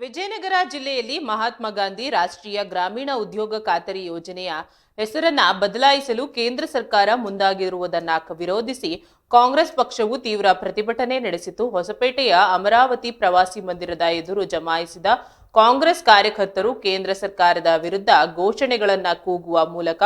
ವಿಜಯನಗರ ಜಿಲ್ಲೆಯಲ್ಲಿ ಮಹಾತ್ಮ ಗಾಂಧಿ ರಾಷ್ಟ್ರೀಯ ಗ್ರಾಮೀಣ ಉದ್ಯೋಗ ಖಾತರಿ ಯೋಜನೆಯ ಹೆಸರನ್ನ ಬದಲಾಯಿಸಲು ಕೇಂದ್ರ ಸರ್ಕಾರ ಮುಂದಾಗಿರುವುದನ್ನ ವಿರೋಧಿಸಿ ಕಾಂಗ್ರೆಸ್ ಪಕ್ಷವು ತೀವ್ರ ಪ್ರತಿಭಟನೆ ನಡೆಸಿತು ಹೊಸಪೇಟೆಯ ಅಮರಾವತಿ ಪ್ರವಾಸಿ ಮಂದಿರದ ಎದುರು ಜಮಾಯಿಸಿದ ಕಾಂಗ್ರೆಸ್ ಕಾರ್ಯಕರ್ತರು ಕೇಂದ್ರ ಸರ್ಕಾರದ ವಿರುದ್ಧ ಘೋಷಣೆಗಳನ್ನ ಕೂಗುವ ಮೂಲಕ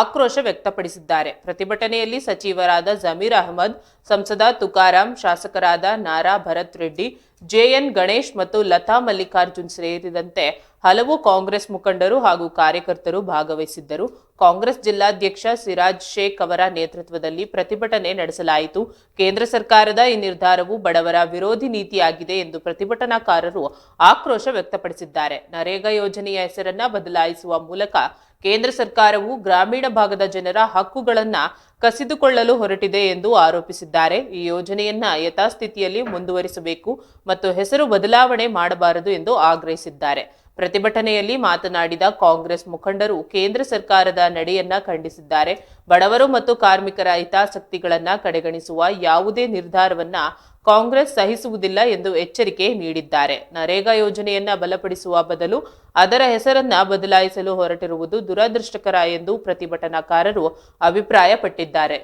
ಆಕ್ರೋಶ ವ್ಯಕ್ತಪಡಿಸಿದ್ದಾರೆ. ಪ್ರತಿಭಟನೆಯಲ್ಲಿ ಸಚಿವರಾದ ಜಮೀರ್ ಅಹಮದ್, ಸಂಸದ ತುಕಾರಾಂ, ಶಾಸಕರಾದ ನಾರಾ ಭರತ್ ರೆಡ್ಡಿ ಜೆಎನ್ ಗಣೇಶ್ ಮತ್ತು ಲತಾ ಮಲ್ಲಿಕಾರ್ಜುನ್ ಸೇರಿದಂತೆ ಹಲವು ಕಾಂಗ್ರೆಸ್ ಮುಖಂಡರು ಹಾಗೂ ಕಾರ್ಯಕರ್ತರು ಭಾಗವಹಿಸಿದ್ದರು. ಕಾಂಗ್ರೆಸ್ ಜಿಲ್ಲಾಧ್ಯಕ್ಷ ಸಿರಾಜ್ ಶೇಖ್ ಅವರ ನೇತೃತ್ವದಲ್ಲಿ ಪ್ರತಿಭಟನೆ ನಡೆಸಲಾಯಿತು. ಕೇಂದ್ರ ಸರ್ಕಾರದ ಈ ನಿರ್ಧಾರವು ಬಡವರ ವಿರೋಧಿ ನೀತಿಯಾಗಿದೆ ಎಂದು ಪ್ರತಿಭಟನಾಕಾರರು ಆಕ್ರೋಶ ವ್ಯಕ್ತಪಡಿಸಿದ್ದಾರೆ. ನರೇಗಾ ಯೋಜನೆಯ ಹೆಸರನ್ನ ಬದಲಾಯಿಸುವ ಮೂಲಕ ಕೇಂದ್ರ ಸರ್ಕಾರವು ಗ್ರಾಮೀಣ ಭಾಗದ ಜನರ ಹಕ್ಕುಗಳನ್ನ ಕಸಿದುಕೊಳ್ಳಲು ಹೊರಟಿದೆ ಎಂದು ಆರೋಪಿಸಿದ್ದಾರೆ. ಈ ಯೋಜನೆಯನ್ನ ಯಥಾಸ್ಥಿತಿಯಲ್ಲಿ ಮುಂದುವರಿಸಬೇಕು ಮತ್ತು ಹೆಸರು ಬದಲಾವಣೆ ಮಾಡಬಾರದು ಎಂದು ಆಗ್ರಹಿಸಿದ್ದಾರೆ. ಪ್ರತಿಭಟನೆಯಲ್ಲಿ ಮಾತನಾಡಿದ ಕಾಂಗ್ರೆಸ್ ಮುಖಂಡರು ಕೇಂದ್ರ ಸರ್ಕಾರದ ನಡೆಯನ್ನ ಖಂಡಿಸಿದ್ದಾರೆ. ಬಡವರು ಮತ್ತು ಕಾರ್ಮಿಕರ ಹಿತಾಸಕ್ತಿಗಳನ್ನ ಕಡೆಗಣಿಸುವ ಯಾವುದೇ ನಿರ್ಧಾರವನ್ನ ಕಾಂಗ್ರೆಸ್ ಸಹಿಸುವುದಿಲ್ಲ ಎಂದು ಎಚ್ಚರಿಕೆ ನೀಡಿದ್ದಾರೆ. ನರೇಗಾ ಯೋಜನೆಯನ್ನ ಬಲಪಡಿಸುವ ಬದಲು ಅದರ ಹೆಸರನ್ನ ಬದಲಾಯಿಸಲು ಹೊರಟಿರುವುದು ದುರದೃಷ್ಟಕರ ಎಂದು ಪ್ರತಿಭಟನಾಕಾರರು ಅಭಿಪ್ರಾಯಪಟ್ಟಿದ್ದಾರೆ.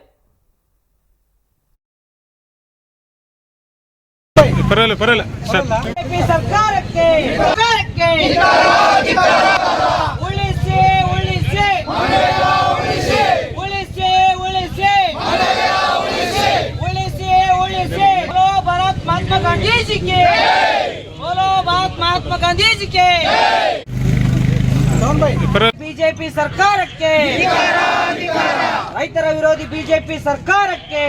ಪರವಾಗಿಲ್ಲ ಪರವಾಗಿಲ್ಲ. ಸರ್. ಸರ್ಕಾರಕ್ಕೆ ಸರ್ಕಾರಕ್ಕೆ जी के बोलो भारत महात्मा गांधी जी के ಪರ ಬಿಜೆಪಿ ಸರ್ಕಾರಕ್ಕೆ ರೈತರ ವಿರೋಧಿ ಬಿಜೆಪಿ ಸರ್ಕಾರಕ್ಕೆ